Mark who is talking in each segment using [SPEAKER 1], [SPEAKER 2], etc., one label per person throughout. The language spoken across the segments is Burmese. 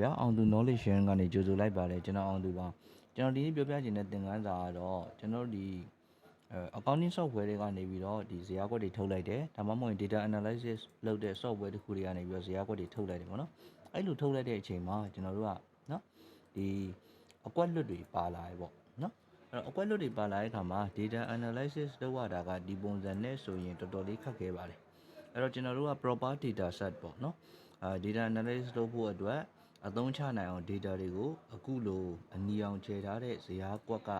[SPEAKER 1] ဗျာအောင်သူ knowledge sharing ကနေကြိုဆိုလိုက်ပါတယ်ကျွန်တော်အောင်သူပါကျွန်တော်ဒီနေ့ပြောပြချင်တဲ့သင်ခန်းစာကတော့ကျွန်တော်တို့ဒီအဲ accounting software တွေကနေပြီးတော့ဒီဇာတ်ကွက်တွေထုတ်လိုက်တယ်ဒါမှမဟုတ်ရင် data analysis လုပ်တဲ့ software တစ်ခုတွေကနေပြီးတော့ဇာတ်ကွက်တွေထုတ်လိုက်တယ်ပေါ့နော်အဲ့လိုထုတ်လိုက်တဲ့အချိန်မှာကျွန်တော်တို့ကနော်ဒီအကွက်လွတ်တွေပါလာတယ်ပေါ့နော်အဲ့တော့အကွက်လွတ်တွေပါလာတဲ့အခါမှာ data analysis လုပ်ရတာကဒီပုံစံနဲ့ဆိုရင်တော်တော်လေးခက်ခဲပါတယ်အဲ့တော့ကျွန်တော်တို့က proper data set ပေါ့နော်အာ data analysis လုပ်ဖို့အတွက် အသုံးချနိုင်အောင် data တွေကိုအခုလိုအနီအောင်ခြေထားတဲ့ဇာတ်ကွက်က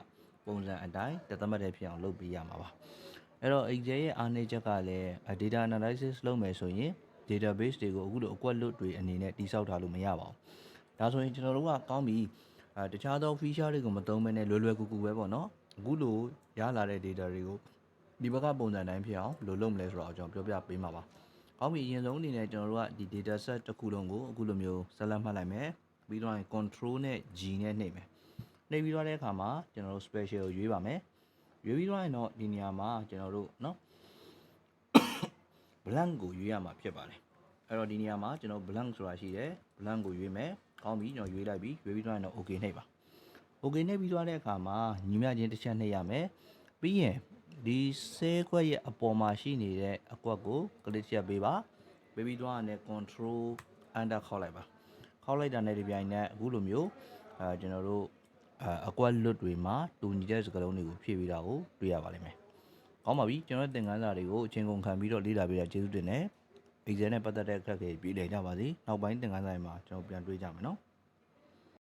[SPEAKER 1] ပုံစံအတိုင်းတသမတ်တည်းဖြစ်အောင်လုပ်ပေးရမှာပါအဲ့တော့ Excel ရဲ့အားနည်းချက်ကလည်းအာ data analysis လုပ်မယ်ဆိုရင် database တွေကိုအခုလိုအကွက်လွတ်တွေအနေနဲ့တိစောက်ထားလို့မရပါဘူးဒါဆိုရင်ကျွန်တော်တို့ကကောင်းပြီအာတခြားသော feature တွေကိုမသုံးဘဲနဲ့လွယ်လွယ်ကူကူပဲပေါ့နော်အခုလိုရလာတဲ့ data တွေကိုဒီဘက်ကပုံစံတိုင်းဖြစ်အောင်ဘယ်လိုလုပ်မလဲဆိုတော့ကျွန်တော်ပြောပြပေးမှာပါ ကောင်းပြီအရင်ဆုံးအနေနဲ့ကျွန်တော်တို့ကဒီ data set တစ်ခုလုံးကိုအခုလိုမျိုးဆက်လက်မှတ်လိုက်မယ်ပြီးတော့ရင် control နဲ့ G နဲ့နှိပ်မယ်နှိပ်ပြီးတော့တဲ့အခါမှာကျွန်တော်တို့ special ကိုရွေးပါမယ်ရွေးပြီးတော့ရင်တော့ဒီနေရာမှာကျွန်တော်တို့เนาะ blank ကိုရွေးရမှာဖြစ်ပါတယ်အဲ့တော့ဒီနေရာမှာကျွန်တော် blank ဆိုတာရှိတယ် blank ကိုရွေးမယ်ကောင်းပြီကျွန်တော်ရွေးလိုက်ပြီရွေးပြီးတော့ရင်တော့ okay နှိပ်ပါ okay နှိပ်ပြီးတော့တဲ့အခါမှာညီမချင်းတစ်ချက်နှိပ်ရမယ်ပြီးရင် ဒီဆဲခွက်ရဲ့အပေါ်မှာရှိနေတဲ့အကွက်ကို click ချက်ပေးပါပေးပြီးတော့ရတယ် control enter ခေါက်လိုက်ပါခေါက်လိုက်တာနဲ့ဒီပြိုင်နဲ့အခုလိုမျိုးအဲကျွန်တော်တို့အဲအကွက်လွတ်တွေမှာတူညီတဲ့စကားလုံးတွေကိုဖြည့်ပြီးတာကိုတွေ့ရပါလိမ့်မယ်ကောင်းပါပြီကျွန်တော်သင်ခန်းစာတွေကိုအချိန်ကုန်ခံပြီးတော့လေ့လာပေးတာကျေးဇူးတင်တယ် Excel နဲ့ပတ်သက်တဲ့အခက်အခဲပြေလည်ကြပါစေနောက်ပိုင်းသင်ခန်းစာတွေမှာကျွန်တော်ပြန်တွေ့ကြမယ်နော်